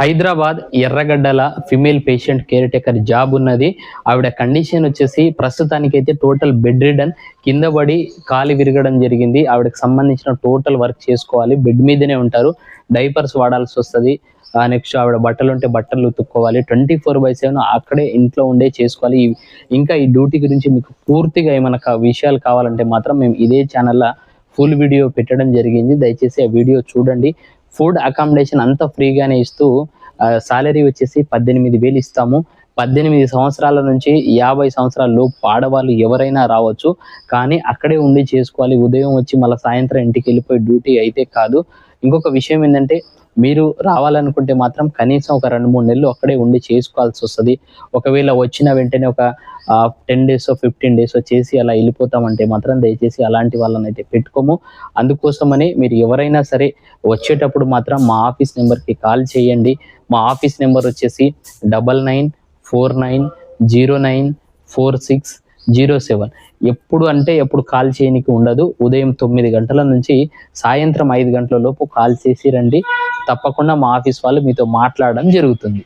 హైదరాబాద్ ఎర్రగడ్డల female patient care taker job ఉన్నది. ఆవిడ కండిషన్ వచ్చేసి ప్రస్తుతానికి అయితే టోటల్ బెడ్ రిడన్ కింద పడి కాలి విరగడం జరిగింది. ఆవిడకి సంబంధించిన టోటల్ వర్క్ చేసుకోవాలి. బెడ్ మీదనే ఉంటారు. డైపర్స్ వాడాల్సి వస్తుంది. నెక్స్ట్ ఆవిడ బట్టలు ఉంటే బట్టలు ఉతుక్కోవాలి. ట్వంటీ ఫోర్ బై సెవెన్ అక్కడే ఇంట్లో ఉండే చేసుకోవాలి. ఇంకా ఈ డ్యూటీ గురించి మీకు పూర్తిగా ఏమైనా విషయాలు కావాలంటే మాత్రం మేము ఇదే ఛానల్లో ఫుల్ వీడియో పెట్టడం జరిగింది. దయచేసి ఆ వీడియో చూడండి. ఫుడ్ అకామిడేషన్ అంతా ఫ్రీగానే ఇస్తూ సాలరీ వచ్చేసి పద్దెనిమిది వేలు ఇస్తాము. పద్దెనిమిది సంవత్సరాల నుంచి యాభై సంవత్సరాల లోపు ఆడవాళ్ళు ఎవరైనా రావచ్చు. కానీ అక్కడే ఉండి చేసుకోవాలి. ఉదయం వచ్చి మళ్ళీ సాయంత్రం ఇంటికి వెళ్ళిపోయి డ్యూటీ అయితే కాదు. ఇంకొక విషయం ఏంటంటే మీరు రావాలనుకుంటే మాత్రం కనీసం ఒక రెండు మూడు నెలలు అక్కడే ఉండి చేసుకోవాల్సి వస్తుంది. ఒకవేళ వచ్చిన వెంటనే ఒక టెన్ డేస్ ఫిఫ్టీన్ డేస్ చేసి అలా వెళ్ళిపోతామంటే మాత్రం దయచేసి అలాంటి వాళ్ళని అయితే పెట్టుకోము. అందుకోసమని మీరు ఎవరైనా సరే వచ్చేటప్పుడు మాత్రం మా ఆఫీస్ నెంబర్కి కాల్ చేయండి. మా ఆఫీస్ నెంబర్ వచ్చేసి double nine four nine zero nine four six zero seven ఎప్పుడు అంటే ఎప్పుడు కాల్ చేయనికి ఉండదు. ఉదయం తొమ్మిది గంటల నుంచి సాయంత్రం ఐదు గంటల లోపు కాల్ చేసి రండి. తప్పకుండా మా ఆఫీస్ వాళ్ళు మీతో మాట్లాడడం జరుగుతుంది.